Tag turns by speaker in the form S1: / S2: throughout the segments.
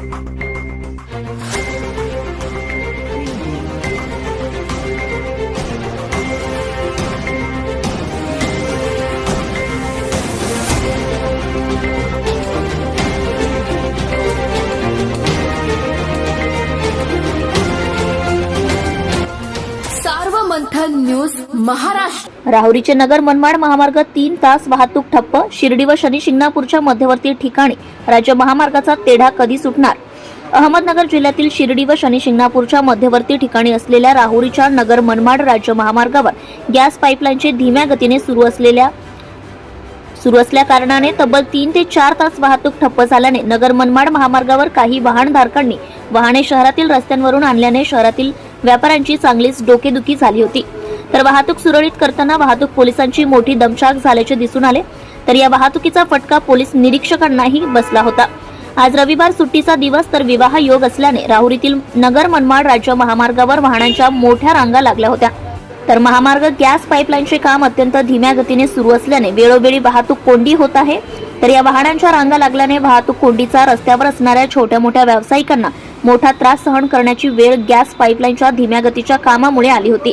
S1: Thank you. Manthan news Maharashtra.
S2: राहुरीचे Nagar Manmad महामार्ग तीन तास वाहतूक ठप्प. शिर्डी व शनी शिंगणापूरच्या मध्यवर्ती ठिकाणी राज्य महामार्गाचा तेढा कधी सुटणार? अहमदनगर जिल्ह्यातील शिर्डी व शनी शिंगणापूरच्या मध्यवर्ती ठिकाणी असलेल्या राहुरीच्या नगर मनमाड राज्य महामार्गावर गॅस पाईपलाईनचे धीम्या गतीने सुरू असलेल्या सुरू असल्या कारणाने तब्बल तीन ते चार तास वाहतूक ठप्प झाल्याने नगर मनमाड महामार्गावर काही वाहनधारकांनी वाहने शहरातील रस्त्यांवरून आणल्याने शहरातील व्यापाऱ्यांची चांगलीच डोकेदुखी झाली होती. तर वाहतूक सुरळीत करताना वाहतूक पोलिसांची मोठी दमछाक झाल्याचे दिसून आले. तर या वाहतुकीचा फटका पोलीस निरीक्षकांनाही बसला होता. आज रविवार सुट्टीचा दिवस तर विवाह योग असल्याने राहुरीतील नगर मनमाड राज्य महामार्गावर वाहनांच्या मोठ्या रांगा लागल्या होत्या. तर महामार्ग गॅस पाईपलाईनचे काम अत्यंत धीम्या गतीने सुरू असल्याने वेळोवेळी वाहतूक कोंडी होत आहे. तर या वाहनांच्या रांगा लागल्याने वाहतूक कोंडीचा रस्त्यावर असणाऱ्या छोट्या मोठ्या व्यावसायिकांना मोठा त्रास सहन करण्याची वेळ गॅस पाईपलाईनच्या धीम्या गतीच्या कामामुळे आली होती.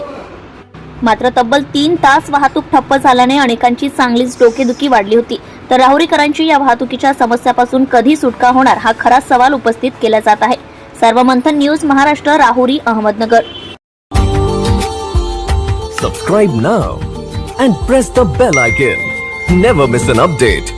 S2: मात्र तब्बल तीन तास वाहतूक ठप्प झाल्याने अनेकांची चांगलीच डोकेदुखी वाढली होती. तर राहुरीकरांची या वाहतुकीच्या समस्यापासून कधी सुटका होणार हा खरा सवाल उपस्थित केला जात आहे. सर्वमंथन news Maharashtra Rahuri Ahmednagar.
S3: Subscribe now and press the bell icon never miss an update